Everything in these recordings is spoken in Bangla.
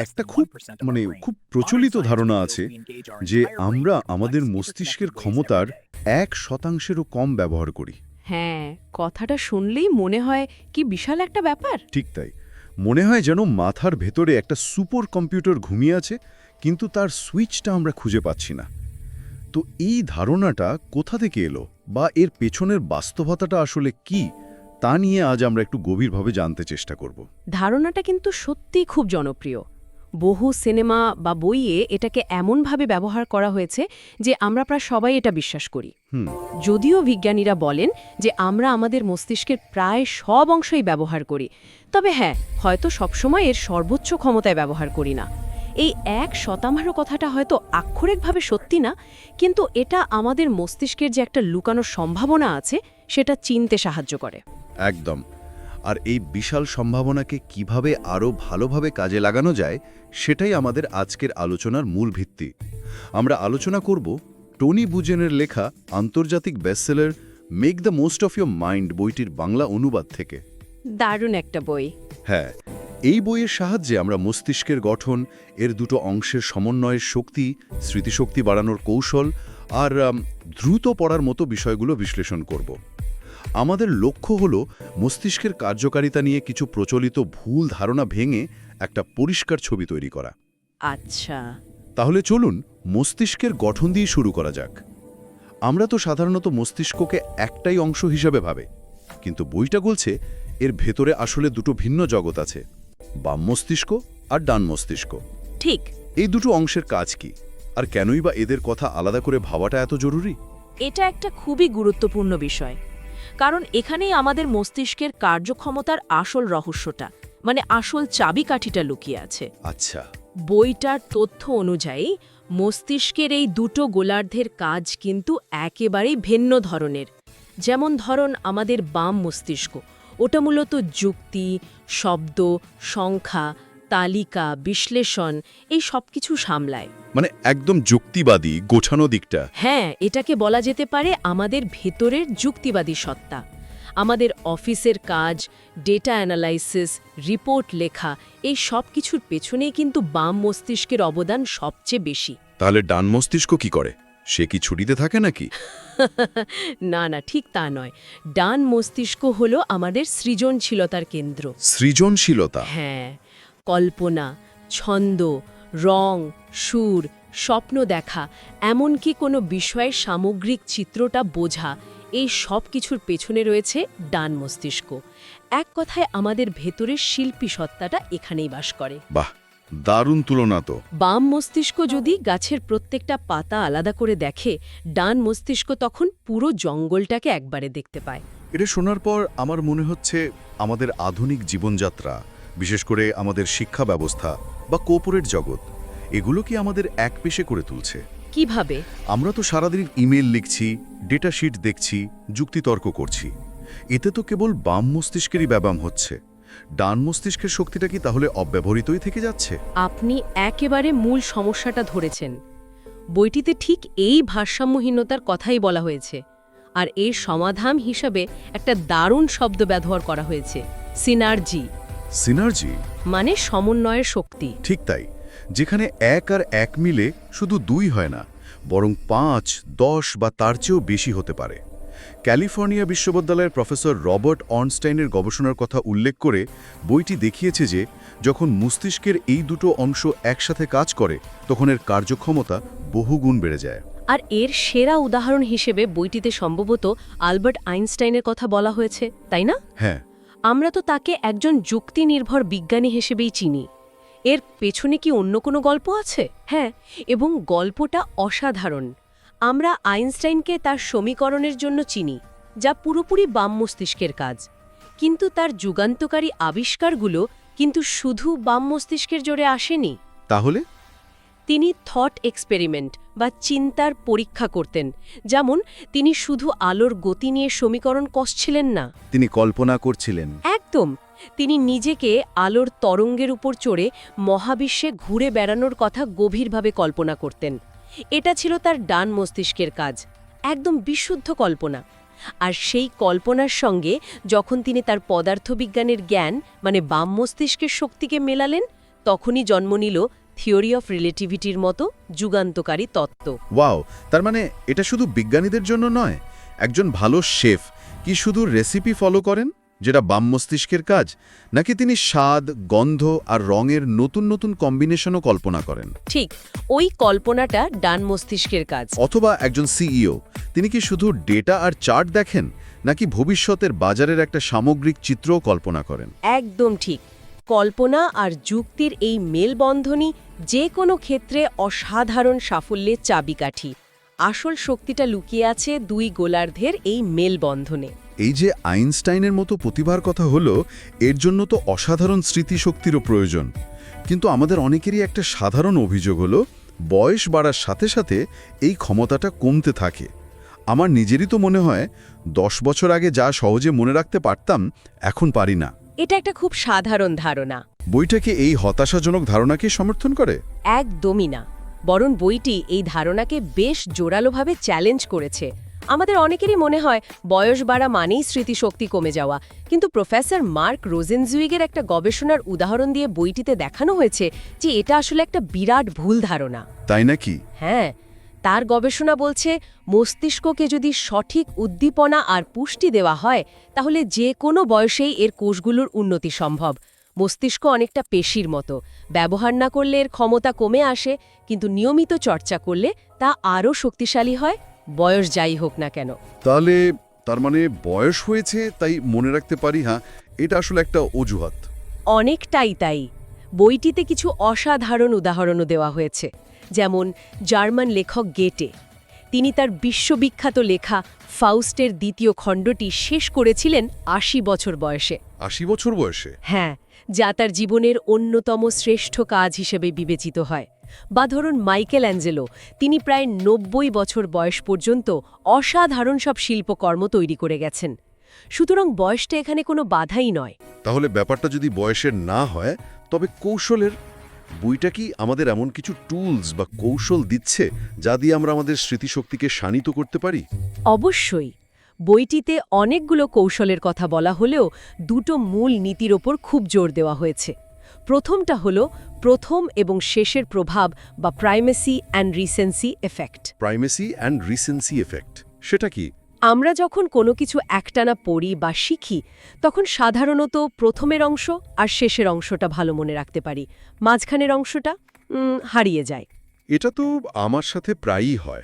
একটা খুব মানে খুব প্রচলিত ধারণা আছে যে আমরা আমাদের মস্তিষ্কের ক্ষমতার এক শতাংশেরও কম ব্যবহার করি। হ্যাঁ কথাটা শুনলেই মনে হয় কি বিশাল একটা ব্যাপার। ঠিক তাই। মনে হয় যেন মাথার ভেতরে একটা সুপার কম্পিউটার ঘুমিয়ে আছে কিন্তু তার সুইচটা আমরা খুঁজে পাচ্ছি না। তো এই ধারণাটা কোথা থেকে এলো বা এর পেছনের বাস্তবতাটা আসলে কি তা নিয়ে আজ আমরা একটু গভীরভাবে জানতে চেষ্টা করব। ধারণাটা কিন্তু সত্যিই খুব জনপ্রিয়। বহু সিনেমা বা বইয়ে এটাকে এমনভাবে ব্যবহার করা হয়েছে যে আমরা প্রায় সবাই এটা বিশ্বাস করি। যদিও বিজ্ঞানীরা বলেন যে আমরা আমাদের মস্তিষ্কের প্রায় সব অংশই ব্যবহার করি। তবে হ্যাঁ হয়তো সবসময় এর সর্বোচ্চ ক্ষমতায় ব্যবহার করি না। এই এক শতাংশ কথাটা হয়তো আক্ষরিকভাবে সত্যি না কিন্তু এটা আমাদের মস্তিষ্কের যে একটা লুকানোর সম্ভাবনা আছে সেটা চিনতে সাহায্য করে। একদম। আর এই বিশাল সম্ভাবনাকে কীভাবে আরও ভালোভাবে কাজে লাগানো যায় সেটাই আমাদের আজকের আলোচনার মূল ভিত্তি। আমরা আলোচনা করব টনি বুজেনের লেখা আন্তর্জাতিক bestseller make the most of your mind বইটির বাংলা অনুবাদ থেকে। দারুণ একটা বই। হ্যাঁ এই বইয়ের সাহায্যে আমরা মস্তিষ্কের গঠন এর দুটো অংশের সমন্বয়ের শক্তি স্মৃতিশক্তি বাড়ানোর কৌশল আর দ্রুত পড়ার মতো বিষয়গুলো বিশ্লেষণ করব। আমাদের লক্ষ্য হল মস্তিষ্কের কার্যকারিতা নিয়ে কিছু প্রচলিত ভুল ধারণা ভেঙে একটা পরিষ্কার ছবি তৈরি করা। আচ্ছা। তাহলে চলুন মস্তিষ্কের গঠন দিয়ে শুরু করা যাক। আমরা তো সাধারণত মস্তিষ্ককে একটাই অংশ হিসাবে ভাবে কিন্তু বইটা বলছে এর ভেতরে আসলে দুটো ভিন্ন জগৎ আছে বাম মস্তিষ্ক আর ডান মস্তিষ্ক। ঠিক। এই দুটো অংশের কাজ কি? আর কেনই বা এদের কথা আলাদা করে ভাবাটা এত জরুরি? এটা একটা খুবই গুরুত্বপূর্ণ বিষয়। কারণ এখানেই আমাদের মস্তিষ্কের কার্যক্ষমতার আসল রহস্যটা মানে আসল চাবিকাঠিটা লুকিয়ে আছে। আচ্ছা। বইটার তথ্য অনুযায়ী মস্তিষ্কের এই দুটো গোলার্ধের কাজ কিন্তু একেবারেই ভিন্ন ধরনের। যেমন ধরন আমাদের বাম মস্তিষ্ক ওটা মূলত যুক্তি শব্দ সংখ্যা তালিকা বিশ্লেষণ এই সব কিছু সামলায়। মানে একদম যুক্তিবাদী গোছানো দিকটা। হ্যাঁ এটাকে বলা যেতে পারে আমাদের ভেতরের যুক্তিবাদী সত্তা। আমাদের অফিসের কাজ ডেটা অ্যানালাইসিস রিপোর্ট লেখা এই সব কিছুর পেছনেই কিন্তু বাম মস্তিষ্কের অবদান সবচেয়ে বেশি। তাহলে ডান মস্তিষ্ক কি করে? সে কি ছুটিতে থাকে নাকি? না না ঠিক তা নয়। ডান মস্তিষ্ক হলো আমাদের সৃজনশীলতার কেন্দ্র। সৃজনশীলতা? হ্যাঁ। কল্পনা ছন্দ রং সুর স্বপ্ন দেখা এমনকি কোনো বিষয়ের সামগ্রিক চিত্রটা বোঝা এই সব কিছুর পেছনে রয়েছে ডান মস্তিষ্ক। এক কথায় আমাদের ভেতরের শিল্পী সত্তাটা এখানেই বাস করে। বাহ দারুণ তুলনা তো। বাম মস্তিষ্ক যদি গাছের প্রত্যেকটা পাতা আলাদা করে দেখে ডান মস্তিষ্ক তখন পুরো জঙ্গলটাকে একবারে দেখতে পায়। এটা শোনার পর আমার মনে হচ্ছে আমাদের আধুনিক জীবনযাত্রা বিশেষ করে আমাদের শিক্ষা ব্যবস্থা বা কোপরেট জগৎ এগুলো কি আমাদের এক পেশে করে তুলছে? কীভাবে? আমরা তো সারাদিন ইমেল লিখছি ডেটা শিট দেখছি যুক্তিতর্ক করছি। এতে তো কেবল বাম মস্তিষ্কেরই ব্যায়াম হচ্ছে। ডান মস্তিষ্কের শক্তিটা কি তাহলে অব্যবহৃতই থেকে যাচ্ছে? আপনি একেবারে মূল সমস্যাটা ধরেছেন। বইটিতে ঠিক এই ভারসাম্যহীনতার কথাই বলা হয়েছে। আর এর সমাধান হিসাবে একটা দারুণ শব্দ ব্যবহার করা হয়েছে সিনার্জি। সিনার্জি? মানে সমন্বয়ের শক্তি। ঠিক তাই। যেখানে এক আর এক মিলে শুধু দুই হয় না বরং পাঁচ দশ বা তার চেয়েও বেশি হতে পারে। ক্যালিফোর্নিয়া বিশ্ববিদ্যালয়ের প্রফেসর রবার্ট অনস্টাইনের গবেষণার কথা উল্লেখ করে বইটি দেখিয়েছে যে যখন মস্তিষ্কের এই দুটো অংশ একসাথে কাজ করে তখন এর কার্যক্ষমতা বহুগুণ বেড়ে যায়। আর এর সেরা উদাহরণ হিসেবে বইটিতে সম্ভবত আলবার্ট আইনস্টাইনের কথা বলা হয়েছে তাই না? হ্যাঁ। আমরা তো তাকে একজন যুক্তি নির্ভর বিজ্ঞানী হিসেবেই চিনি। এর পেছনে কি অন্য কোনো গল্প আছে? হ্যাঁ এবং গল্পটা অসাধারণ। আমরা আইনস্টাইনকে তার সমীকরণের জন্য চিনি, যা পুরোপুরি বাম মস্তিষ্কের কাজ। কিন্তু তার যুগান্তকারী আবিষ্কারগুলো কিন্তু শুধু বাম মস্তিষ্কের জোরে আসেনি। তাহলে? তিনি থট এক্সপেরিমেন্ট বা চিন্তার পরীক্ষা করতেন। যেমন তিনি শুধু আলোর গতি নিয়ে সমীকরণ কষছিলেন না। তিনি কল্পনা করছিলেন। একদম। তিনি নিজেকে আলোর তরঙ্গের উপর চড়ে মহাবিশ্বে ঘুরে বেড়ানোর কথা গভীরভাবে কল্পনা করতেন। এটা ছিল তার ডান মস্তিষ্কের কাজ। একদম বিশুদ্ধ কল্পনা। আর সেই কল্পনার সঙ্গে যখন তিনি তার পদার্থবিজ্ঞানের জ্ঞান মানে বাম মস্তিষ্কের শক্তিকে মেলালেন তখনই জন্ম নিল থিওরি অফ রিলেটিভিটির মতো যুগান্তকারী তত্ত্ব। ওয়াও তার মানে এটা শুধু বিজ্ঞানীদের জন্য নয় একজন ভালো শেফ কি শুধু রেসিপি ফলো করেন যেটা বাম মস্তিষ্কের কাজ নাকি তিনি স্বাদ গন্ধ আর রঙের নতুন নতুন কম্বিনেশনও কল্পনা করেন? ঠিক ওই কল্পনাটা ডান মস্তিষ্কের কাজ। অথবা একজন সিইও তিনি কি শুধু ডেটা আর চার্ট দেখেন নাকি ভবিষ্যতের বাজারের একটা সামগ্রিক চিত্রও কল্পনা করেন? একদম ঠিক কল্পনা আর যুক্তির এই মেলবন্ধনই যে কোনো ক্ষেত্রে অসাধারণ সাফল্যের চাবিকাঠি। আসল শক্তিটা লুকিয়ে আছে দুই গোলার্ধের এই মেলবন্ধনে। এই যে আইনস্টাইনের মতো প্রতিভার কথা হলো, এর জন্য তো অসাধারণ স্মৃতিশক্তিরও প্রয়োজন। কিন্তু আমাদের অনেকেরই একটা সাধারণ অভিযোগ হলো, বয়স বাড়ার সাথে সাথে এই ক্ষমতাটা কমতে থাকে। আমার নিজেরই তো মনে হয়, দশ বছর আগে যা সহজে মনে রাখতে পারতাম, এখন পারি না। এটা একটা খুব সাধারণ ধারণা। বইটাকে এই হতাশাজনক ধারণাকে সমর্থন করে? একদমই না। বরং বইটি এই ধারণাকে বেশ জোরালোভাবে চ্যালেঞ্জ করেছে। আমাদের অনেকেরই মনে হয় বয়স বাড়া মানেই স্মৃতিশক্তি কমে যাওয়া। কিন্তু প্রফেসর মার্ক রোজেনজুইগের একটা গবেষণার উদাহরণ দিয়ে বইটিতে দেখানো হয়েছে যে এটা আসলে একটা বিরাট ভুল ধারণা। তাই নাকি? হ্যাঁ তার গবেষণা বলছে মস্তিষ্ককে যদি সঠিক উদ্দীপনা আর পুষ্টি দেওয়া হয় তাহলে যে কোনো বয়সেই এর কোষগুলোর উন্নতি সম্ভব। মস্তিষ্ক অনেকটা পেশির মতো। ব্যবহার না করলে এর ক্ষমতা কমে আসে কিন্তু নিয়মিত চর্চা করলে তা আরও শক্তিশালী হয় বয়স যাই হোক না কেন। তাহলে তার মানে বয়স হয়েছে তাই মনে রাখতে পারি হ্যাঁ? এটা আসলে একটা অজুহাত। অনেকটাই তাই। বইটিতে কিছু অসাধারণ উদাহরণও দেওয়া হয়েছে যেমন জার্মান লেখক গেটে। তিনি তার বিশ্ববিখ্যাত লেখা ফাউস্টের দ্বিতীয় খণ্ডটি শেষ করেছিলেন আশি বছর বয়সে। আশি বছর বয়সে? হ্যাঁ যা তার জীবনের অন্যতম শ্রেষ্ঠ কাজ হিসেবে বিবেচিত হয়। বা ধরুন মাইকেল অ্যাঞ্জেলো তিনি প্রায় নব্বই বছর বয়স পর্যন্ত অসাধারণ সব শিল্পকর্ম তৈরি করে গেছেন। সুতরাং বয়সটা এখানে কোনো বাধাই নয়। তাহলে ব্যাপারটা যদি বয়সের না হয় তবে কৌশলের বইটা কি আমাদের এমন কিছু টুলস বা কৌশল দিচ্ছে যা দিয়ে আমরা আমাদের স্মৃতিশক্তিকে শানিত করতে পারি? অবশ্যই। বইটিতে অনেকগুলো কৌশলের কথা বলা হলেও দুটো মূল নীতির ওপর খুব জোর দেওয়া হয়েছে। প্রথমটা হল প্রথম এবং শেষের প্রভাব বা primacy and recency effect primacy and recency effect সেটা কি? আমরা যখন কোনো কিছু একটানা পড়ি বা শিখি তখন সাধারণত প্রথমের অংশ আর শেষের অংশটা ভালো মনে রাখতে পারি। মাঝখানের অংশটা হারিয়ে যায়। এটা তো আমার সাথে প্রায়ই হয়।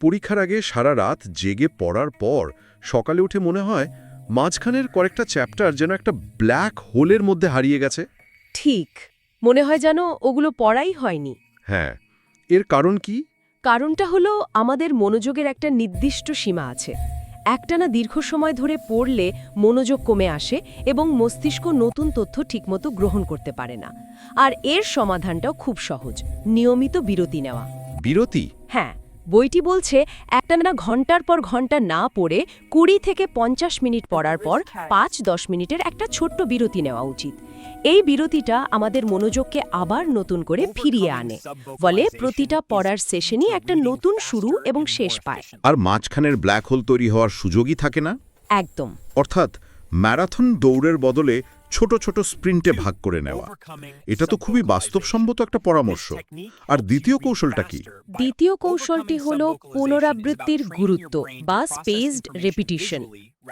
পরীক্ষার আগে সারা রাত জেগে পড়ার পর সকালে উঠে মনে হয় মাঝখানের কয়েকটা চ্যাপ্টার যেন একটা ব্ল্যাক হোলের মধ্যে হারিয়ে গেছে। ঠিক। মনে হয় যেন ওগুলো পড়াই হয়নি। হ্যাঁ। এর কারণ কি? কারণটা হলো আমাদের মনোযোগের একটা নির্দিষ্ট সীমা আছে। একটানা দীর্ঘ সময় ধরে পড়লে মনোযোগ কমে আসে এবং মস্তিষ্ক নতুন তথ্য ঠিকমতো গ্রহণ করতে পারে না। আর এর সমাধানটাও খুব সহজ নিয়মিত বিরতি নেওয়া। বিরতি? হ্যাঁ। বইটি বলছে একটানা ঘণ্টার পর ঘণ্টা না পড়ে কুড়ি থেকে পঞ্চাশ মিনিট পড়ার পর পাঁচ দশ মিনিটের একটা ছোট্ট বিরতি নেওয়া উচিত। এই বিরতিটা আমাদের মনোযোগকে আবার নতুন করে ফিরিয়ে আনে। ফলে প্রতিটা পড়ার সেশনই একটা নতুন শুরু এবং শেষ পায়। আর মাঝখানের ব্ল্যাক হোল তৈরি হওয়ার সুযোগই থাকে না? একদম। অর্থাৎ ম্যারাথন দৌড়ের বদলে ছোট ছোট স্প্রিন্টে ভাগ করে নেওয়া। এটা তো খুবই বাস্তবসম্মত একটা পরামর্শ। আর দ্বিতীয় কৌশলটা কি? দ্বিতীয় কৌশলটি হল পুনরাবৃত্তির গুরুত্ব বা স্পেসড রেপিটিশন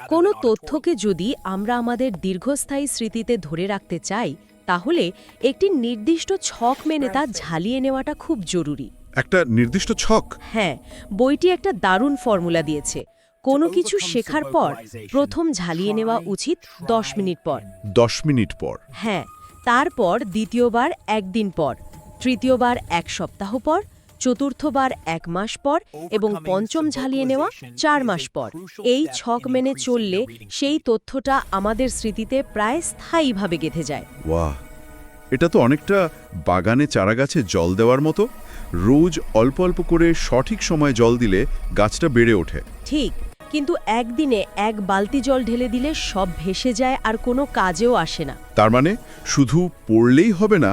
কোনো তথ্যকে যদি আমরা আমাদের দীর্ঘস্থায়ী স্মৃতিতে ধরে রাখতে চাই তাহলে একটি নির্দিষ্ট ছক মেনে তা ঝালিয়ে নেওয়াটা খুব জরুরি। একটা নির্দিষ্ট ছক? হ্যাঁ বইটি একটা দারুণ ফর্মুলা দিয়েছে। কোনো কিছু শেখার পর প্রথম ঝালিয়ে নেওয়া উচিত দশ মিনিট পর। দশ মিনিট পর। হ্যাঁ তারপর দ্বিতীয়বার একদিন পর তৃতীয়বার এক সপ্তাহ পর চতুর্থবার এক মাস পর এবং পঞ্চম ঝালিয়ে নেওয়া চার মাস পর। এই ছক মেনে চললে সেই তথ্যটা আমাদের স্মৃতিতে প্রায় স্থায়ীভাবে গেঁথে যায়। ওয়াহ এটা তো অনেকটা বাগানে চারাগাছে জল দেওয়ার মতো। রোজ অল্প অল্প করে সঠিক সময় জল দিলে গাছটা বেড়ে ওঠে। ঠিক কিন্তু একদিনে এক বালতি জল ঢেলে দিলে সব ভেসে যায় আর কোনো কাজেও আসে না। তার মানে শুধু পড়লেই হবে না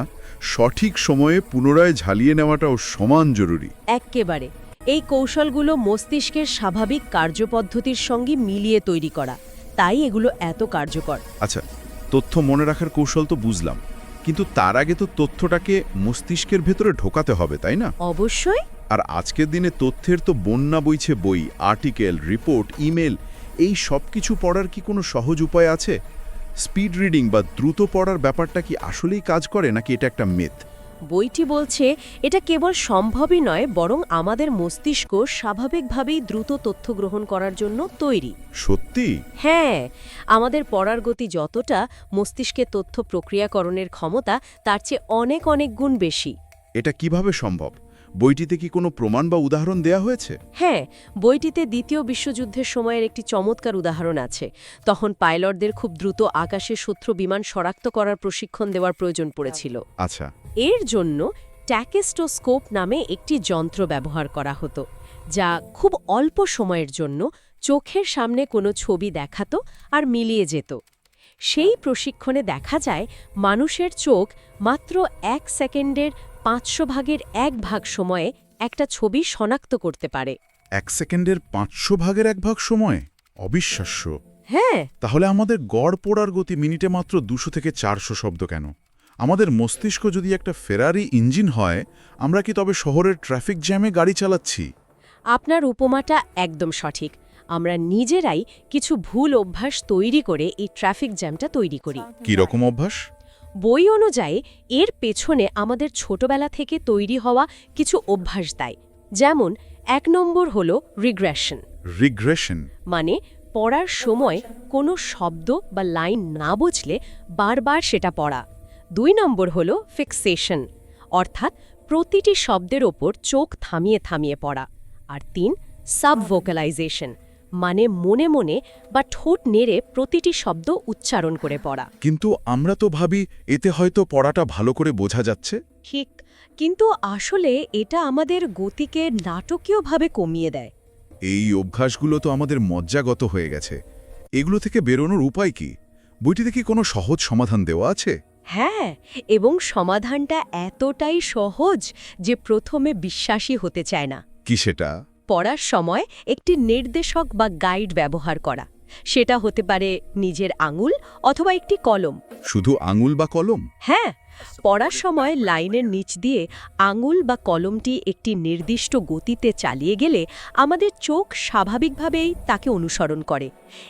সঠিক সময়ে পুনরায় ঝালিয়ে নেওয়াটাও সমান জরুরি। এক্কেবারে। এই কৌশলগুলো মস্তিষ্কের স্বাভাবিক কার্যপদ্ধতির সঙ্গে মিলিয়ে তৈরি করা। তাই এগুলো এত কার্যকর। আচ্ছা তথ্য মনে রাখার কৌশল তো বুঝলাম কিন্তু তার আগে তো তথ্যটাকে মস্তিষ্কের ভেতরে ঢোকাতে হবে তাই না? অবশ্যই। আর আজকের দিনে তথ্যের তো বন্যা বইছে বই আর্টিকেল রিপোর্ট ইমেল এই সব কিছু পড়ার কি কোনো সহজ উপায় আছে? স্পিড রিডিং বা দ্রুত পড়ার ব্যাপারটা কি আসলেই কাজ করে নাকি এটা একটা মেথ বইটি বলছে এটা কেবল সম্ভবই নয় বরং আমাদের মস্তিষ্ক স্বাভাবিকভাবেই দ্রুত তথ্য গ্রহণ করার জন্য তৈরি। সত্যি? হ্যাঁ আমাদের পড়ার গতি যতটা মস্তিষ্কে তথ্য প্রক্রিয়াকরণের ক্ষমতা তার চেয়ে অনেক অনেক গুণ বেশি। এটা কীভাবে সম্ভব? বইটিতে কি কোনো প্রমাণ বা উদাহরণ দেয়া হয়েছে? হ্যাঁ বইটিতে দ্বিতীয় বিশ্বযুদ্ধের সময়ের একটি চমৎকার উদাহরণ আছে। তখন পাইলটদের খুব দ্রুত আকাশে শত্রু বিমান শনাক্ত করার প্রশিক্ষণ দেওয়ার প্রয়োজন পড়েছিল। আচ্ছা। এর জন্য ট্যাকেস্টোস্কোপ নামে একটি যন্ত্র ব্যবহার করা হতো যা খুব অল্প সময়ের জন্য চোখের সামনে কোনো ছবি দেখাতো আর মিলিয়ে যেত। সেই প্রশিক্ষণে দেখা যায় মানুষের চোখ মাত্র এক সেকেন্ডের পাঁচশো ভাগের এক ভাগ সময়ে একটা ছবি শনাক্ত করতে পারে। এক সেকেন্ডের পাঁচশো ভাগের এক ভাগ সময়? অবিশ্বাস্য। হ্যাঁ। তাহলে আমাদের গড় পড়ার গতি মিনিটে মাত্র দুশো থেকে চারশো শব্দ কেন? আমাদের মস্তিষ্ক যদি একটা ফেরারি ইঞ্জিন হয় আমরা কি তবে শহরের ট্রাফিক জ্যামে গাড়ি চালাচ্ছি? আপনার উপমাটা একদম সঠিক। আমরা নিজেরাই কিছু ভুল অভ্যাস তৈরি করে এই ট্রাফিক জ্যামটা তৈরি করি। কি রকম অভ্যাস? বই অনুযায়ী এর পেছনে আমাদের ছোটবেলা থেকে তৈরি হওয়া কিছু অভ্যাস দেয়। যেমন এক নম্বর হল রিগ্রেশন রিগ্রেশন মানে পড়ার সময় কোনো শব্দ বা লাইন না বুঝলে বারবার সেটা পড়া। দুই নম্বর হল ফিক্সেশন অর্থাৎ প্রতিটি শব্দের ওপর চোখ থামিয়ে থামিয়ে পড়া। আর তিন সাবভোকালাইজেশন মানে মনে মনে বা ঠোঁট নেড়ে প্রতিটি শব্দ উচ্চারণ করে পড়া। কিন্তু আমরা তো ভাবি এতে হয়তো পড়াটা ভালো করে বোঝা যাচ্ছে। ঠিক কিন্তু আসলে এটা আমাদের গতিকে নাটকীয়ভাবে কমিয়ে দেয়। এই অভ্যাসগুলো তো আমাদের মজ্জাগত হয়ে গেছে। এগুলো থেকে বেরোনোর উপায় কি? বইটিতে কি কোনো সহজ সমাধান দেওয়া আছে? হ্যাঁ এবং সমাধানটা এতটাই সহজ যে প্রথমে বিশ্বাসী হতে চায় না। কি সেটা? পড়ার সময় একটি নির্দেশক বা গাইড ব্যবহার করা। সেটা হতে পারে নিজের আঙুল অথবা একটি কলম। শুধু আঙুল বা কলম? হ্যাঁ পড়ার সময় লাইনের নিচ দিয়ে আঙুল বা কলমটি একটি নির্দিষ্ট গতিতে চালিয়ে গেলে আমাদের চোখ স্বাভাবিকভাবেই তাকে অনুসরণ করে।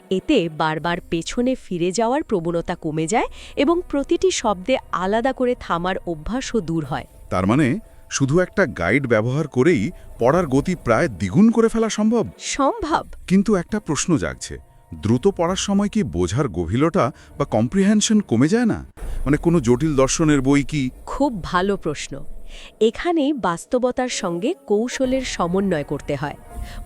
এতে বারবার পেছনে ফিরে যাওয়ার প্রবণতা কমে যায় এবং প্রতিটি শব্দে আলাদা করে থামার অভ্যাসও দূর হয়। তার মানে শুধু একটা গাইড ব্যবহার করেই পড়ার গতি প্রায় দ্বিগুণ করে ফেলা সম্ভব। সম্ভব। কিন্তু একটা প্রশ্ন জাগছে দ্রুত পড়ার সময় কি বোঝার গভীরতা বা কম্প্রিহেনশন কমে যায় না? মানে কোনো জটিল দর্শনের বই কি? খুব ভালো প্রশ্ন। এখানে বাস্তবতার সঙ্গে কৌশলের সমন্বয় করতে হয়।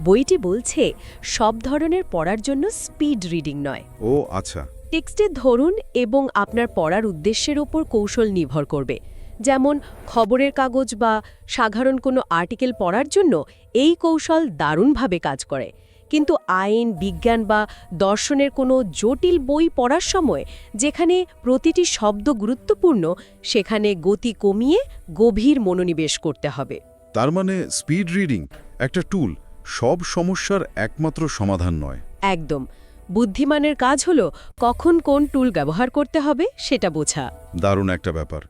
বইটি বলছে সব ধরনের পড়ার জন্য স্পিড রিডিং নয়। ও আচ্ছা। টেক্সটের ধরুন এবং আপনার পড়ার উদ্দেশ্যের ওপর কৌশল নির্ভর করবে। যেমন খবরের কাগজ বা সাধারণ কোনো আর্টিকেল পড়ার জন্য এই কৌশল দারুণভাবে কাজ করে। কিন্তু আইন বিজ্ঞান বা দর্শনের কোনো জটিল বই পড়ার সময় যেখানে প্রতিটি শব্দ গুরুত্বপূর্ণ সেখানে গতি কমিয়ে গভীর মনোনিবেশ করতে হবে। তার মানে স্পিড রিডিং একটা টুল সব সমস্যার একমাত্র সমাধান নয়। একদম। বুদ্ধিমানের কাজ হলো কখন কোন টুল ব্যবহার করতে হবে সেটা বোঝা। দারুণ একটা ব্যাপার।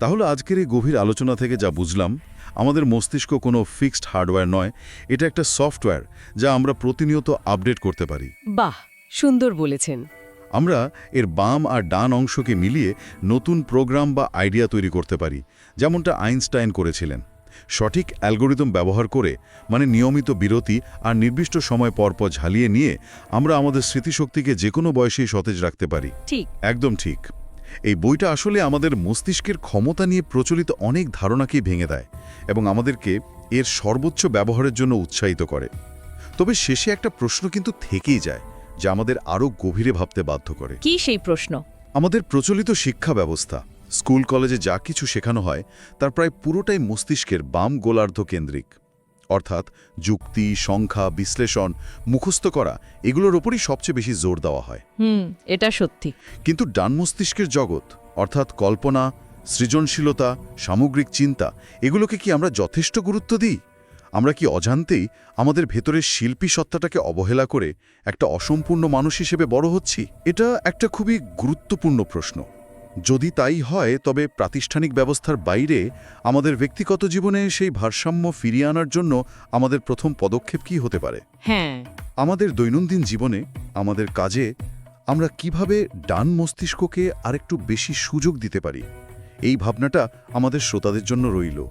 তাহলে আজকের এই গভীর আলোচনা থেকে যা বুঝলাম আমাদের মস্তিষ্ক কোনো ফিক্সড হার্ডওয়্যার নয় এটা একটা সফটওয়্যার যা আমরা প্রতিনিয়ত আপডেট করতে পারি। বাহ সুন্দর বলেছেন। আমরা এর বাম আর ডান অংশকে মিলিয়ে নতুন প্রোগ্রাম বা আইডিয়া তৈরি করতে পারি যেমনটা আইনস্টাইন করেছিলেন। সঠিক অ্যালগোরিদম ব্যবহার করে মানে নিয়মিত বিরতি আর নির্দিষ্ট সময় পরপর ঝালিয়ে নিয়ে আমরা আমাদের স্মৃতিশক্তিকে যে কোনো বয়সেই সতেজ রাখতে পারি। ঠিক। একদম ঠিক। এই বইটা আসলে আমাদের মস্তিষ্কের ক্ষমতা নিয়ে প্রচলিত অনেক ধারণাকেই ভেঙে দেয় এবং আমাদেরকে এর সর্বোচ্চ ব্যবহারের জন্য উৎসাহিত করে। তবে শেষে একটা প্রশ্ন কিন্তু থেকেই যায় যা আমাদের আরও গভীরে ভাবতে বাধ্য করে। কি সেই প্রশ্ন? আমাদের প্রচলিত শিক্ষা ব্যবস্থা স্কুল কলেজে যা কিছু শেখানো হয় তার প্রায় পুরোটাই মস্তিষ্কের বাম গোলার্ধ কেন্দ্রিক। অর্থাৎ যুক্তি সংখ্যা বিশ্লেষণ মুখস্থ করা এগুলোর ওপরই সবচেয়ে বেশি জোর দেওয়া হয়। হুম এটা সত্যি। কিন্তু ডান মস্তিষ্কের জগৎ অর্থাৎ কল্পনা সৃজনশীলতা সামগ্রিক চিন্তা এগুলোকে কি আমরা যথেষ্ট গুরুত্ব দিই? আমরা কি অজান্তেই আমাদের ভেতরের শিল্পী সত্তাটাকে অবহেলা করে একটা অসম্পূর্ণ মানুষ হিসেবে বড় হচ্ছি? এটা একটা খুবই গুরুত্বপূর্ণ প্রশ্ন। যদি তাই হয় তবে প্রাতিষ্ঠানিক ব্যবস্থার বাইরে আমাদের ব্যক্তিগত জীবনে সেই ভারসাম্য ফিরিয়ে আনার জন্য আমাদের প্রথম পদক্ষেপ কি হতে পারে? হ্যাঁ। আমাদের দৈনন্দিন জীবনে আমাদের কাজে আমরা কীভাবে ডান মস্তিষ্ককে আরেকটু বেশি সুযোগ দিতে পারি? এই ভাবনাটা আমাদের শ্রোতাদের জন্য রইল।